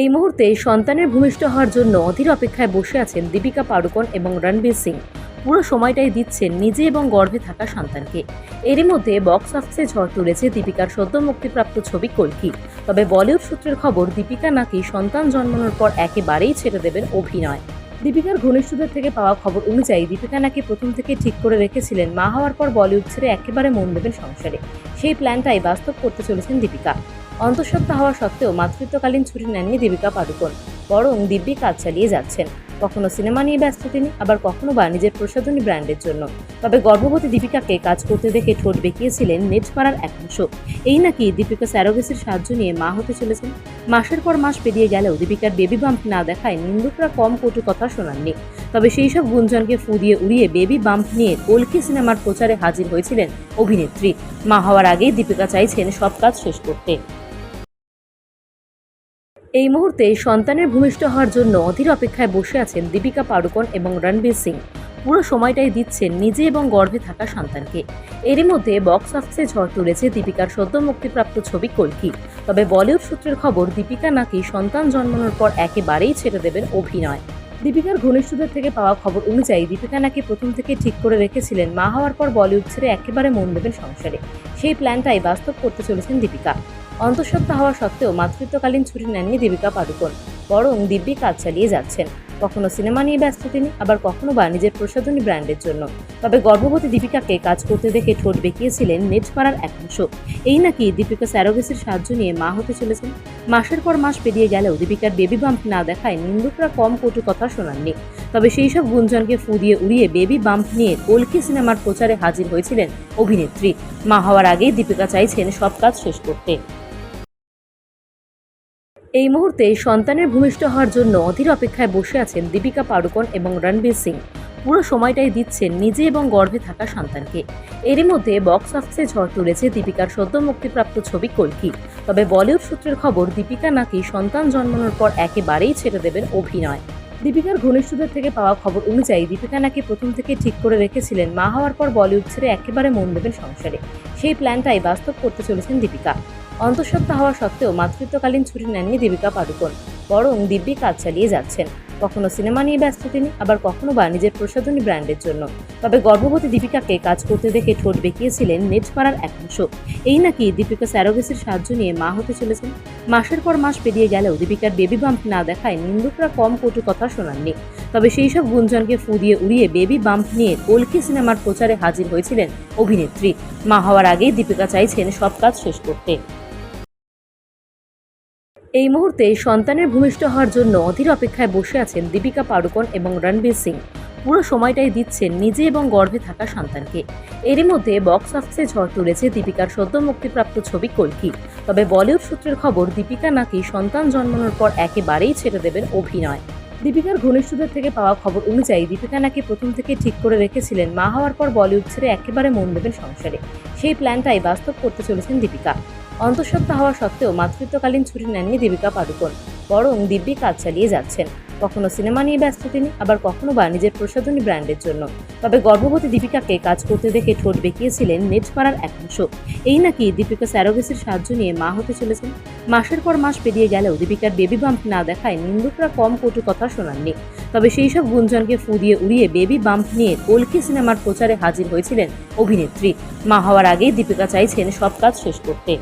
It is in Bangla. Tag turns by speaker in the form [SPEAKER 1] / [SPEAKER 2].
[SPEAKER 1] এই মুহূর্তে সন্তানের ভূমিষ্ঠ হওয়ার জন্য অধীর অপেক্ষায় বসে আছেন দীপিকা পাড়ুকোন এবং রণবীর সিং। পুরো সময়টাই দিচ্ছেন নিজে এবং গর্ভে থাকা সন্তানকে। এরই মধ্যে বক্স অফিসে ঝড় তুলেছে দীপিকার সদ্য মুক্তিপ্রাপ্ত ছবি কলকি। তবে বলিউড সূত্রের খবর, দীপিকা নাকি সন্তান জন্মানোর পর একেবারেই ছেড়ে দেবেন অভিনয়। দীপিকার ঘনিষ্ঠদের থেকে পাওয়া খবর অনুযায়ী দীপিকা নাকি প্রথম থেকে ঠিক করে রেখেছিলেন মা হওয়ার পর বলিউড ছেড়ে একেবারে মন দেবেন সংসারে। সেই প্ল্যানটাই বাস্তব করতে চলেছেন দীপিকা। অন্তঃসত্ত্বা হওয়া সত্ত্বেও মাতৃত্বকালীন ছুটি নেননি দীপিকা পাডুকোন। বরং দিব্যি কাজ চালিয়ে যাচ্ছেন। কখনো সিনেমা নিয়ে ব্যস্ত তিনি, আবার কখনো বা নিজের প্রসাধনী ব্র্যান্ডের জন্য। তবে গর্ভবতী দীপিকাকে কাজ করতে দেখে ঠোঁট বেঁকিয়েছিলেন নেট পাড়ার এক অংশ। এই নাকি দীপিকা স্যারোগেসির সাহায্য নিয়ে মা হতে চলেছেন? মাসের পর মাস পেরিয়ে গেলেও দীপিকার বেবি বাম্প না দেখায় নিন্দুকরা কম কটু কথা শোনাননি। তবে সেই সব গুঞ্জনকে ফু দিয়ে উড়িয়ে বেবি বাম্প নিয়ে কলকি সিনেমার প্রচারে হাজির হয়েছিলেন অভিনেত্রী। মা হওয়ার আগেই দীপিকা চাইছেন সব কাজ শেষ করতে। এই মুহূর্তে সন্তানের ভূমিষ্ঠ হওয়ার জন্য অধীর অপেক্ষায় বসে আছেন দীপিকা পাড়ুকোন এবং রণবীর সিং। পুরো সময়টাই দিচ্ছেন নিজে এবং গর্ভে থাকা সন্তানকে। এরই মধ্যে বক্স অফিসে ঝড় তুলেছে দীপিকার সদ্য মুক্তিপ্রাপ্ত ছবি কলকি। তবে বলিউড সূত্রের খবর, দীপিকা নাকি সন্তান জন্মানোর পর একেবারেই ছেড়ে দেবেন অভিনয়। দীপিকার ঘনিষ্ঠদের থেকে পাওয়া খবর অনুযায়ী দীপিকা নাকি প্রথম থেকে ঠিক করে রেখেছিলেন মা হওয়ার পর বলিউড ছেড়ে একেবারে মন দেবেন সংসারে। সেই প্ল্যানটাই বাস্তব করতে চলেছেন দীপিকা। অন্তঃসত্ত্বা হওয়া সত্ত্বেও মাতৃত্বকালীন ছুটি নেননি দীপিকা পাডুকোন। বরং দিব্যি কাজ চালিয়ে যাচ্ছেন। কখনো সিনেমা নিয়ে ব্যস্ত তিনি, আবার কখনো বা নিজের প্রসাধনী ব্র্যান্ডের জন্য। তবে গর্ভবতী দীপিকাকে কাজ করতে দেখে ঠোঁট বেঁকিয়েছিলেন নেট পাড়ার এক অংশ। এই নাকি দীপিকা স্যারোগেসির সাহায্য নিয়ে মা হতে চলেছেন? মাসের পর মাস পেরিয়ে গেলেও দীপিকার বেবি বাম্প না দেখায় নিন্দুকরা কম কটু কথা শোনাননি। তবে সেই সব গুঞ্জনকে ফু দিয়ে উড়িয়ে বেবি বাম্প নিয়ে কলকি সিনেমার প্রচারে হাজির হয়েছিলেন অভিনেত্রী। মা হওয়ার আগেই দীপিকা চাইছেন সব কাজ শেষ করতে। এই মুহূর্তে সন্তানের ভূমিষ্ঠ হওয়ার জন্য অধীর অপেক্ষায় বসে আছেন দীপিকা পাড়ুকোন এবং রণবীর সিং। পুরো সময়টাই দিচ্ছেন নিজে এবং গর্ভে থাকা সন্তানকে। এরই মধ্যে বক্স অফিসে ঝড় তুলেছে দীপিকার সদ্য মুক্তিপ্রাপ্ত ছবি কলকি। তবে বলিউড সূত্রের খবর, দীপিকা নাকি সন্তান জন্মানোর পর একেবারেই ছেড়ে দেবেন অভিনয়। দীপিকার ঘনিষ্ঠদের থেকে পাওয়া খবর অনুযায়ী দীপিকা নাকি প্রথম থেকে ঠিক করে রেখেছিলেন মা হওয়ার পর বলিউড ছেড়ে একেবারে মন দেবেন সংসারে। সেই প্ল্যানটাই বাস্তব করতে চলেছেন দীপিকা। অন্তঃসত্ত্বা হওয়া সত্ত্বেও মাতৃত্বকালীন ছুটি নেননি দীপিকা পাডুকোন। বরং দিব্যি কাজ চালিয়ে যাচ্ছেন। কখনো সিনেমা নিয়ে ব্যস্ত তিনি, আবার কখনো বা নিজের প্রসাধনী ব্র্যান্ডের জন্য। তবে গর্ভবতী দীপিকাকে কাজ করতে দেখে ঠোঁট বেঁকিয়েছিলেন নেট পাড়ার এক অংশ। এই নাকি দীপিকা স্যারোগেসির সাহায্য নিয়ে মা হতে চলেছেন? মাসের পর মাস পেরিয়ে গেলেও দীপিকার বেবি বাম্প না দেখায় নিন্দুকরা কম কটু কথা শোনাননি। তবে সেই সব গুঞ্জনকে ফু দিয়ে উড়িয়ে বেবি বাম্প নিয়ে কলকি সিনেমার প্রচারে হাজির হয়েছিলেন অভিনেত্রী। মা হওয়ার আগেই দীপিকা চাইছেন সব কাজ শেষ করতে। এই মুহূর্তে সন্তানের ভূমিষ্ঠ হওয়ার জন্য অধীর অপেক্ষায় বসে আছেন দীপিকা পাড়ুকোন এবং রণবীর সিং। পুরো সময়টাই দিচ্ছেন নিজে এবং গর্ভে থাকা সন্তানকে। এরই মধ্যে বক্স অফিসে ঝড় তুলেছে দীপিকার সদ্য মুক্তিপ্রাপ্ত ছবি কলকি। তবে বলিউড সূত্রের খবর, দীপিকা নাকি সন্তান জন্মানোর পর একেবারেই ছেড়ে দেবেন অভিনয়। দীপিকার ঘনিষ্ঠদের থেকে পাওয়া খবর অনুযায়ী দীপিকা নাকি প্রথম থেকে ঠিক করে রেখেছিলেন মা হওয়ার পর বলিউড ছেড়ে একেবারে মন দেবেন সংসারে। সেই প্ল্যানটাই বাস্তব করতে চলেছেন দীপিকা। অন্তঃসত্ত্বা হওয়া সত্ত্বেও মাতৃত্বকালীন ছুটি নেননি দীপিকা পাডুকোন। বরং দিব্যি কাজ চালিয়ে যাচ্ছেন। কখনো সিনেমা নিয়ে ব্যস্ত তিনি, আবার কখনো বা নিজের প্রসাধনী ব্র্যান্ডের জন্য। তবে গর্ভবতী দীপিকাকে কাজ করতে দেখে ঠোঁট বেঁকিয়েছিলেন নেট পাড়ার এক অংশ। এই নাকি দীপিকা স্যারোগেসির সাহায্য নিয়ে মা হতে চলেছেন? মাসের পর মাস পেরিয়ে গেলেও দীপিকার বেবি বাম্প না দেখায় নিন্দুকরা কম কটু কথা শোনাননি। তবে সেই সব গুঞ্জনকে ফু দিয়ে উড়িয়ে বেবি বাম্প নিয়ে কলকি সিনেমার প্রচারে হাজির হয়েছিলেন অভিনেত্রী। মা হওয়ার আগেই দীপিকা চাইছেন সব কাজ শেষ করতে।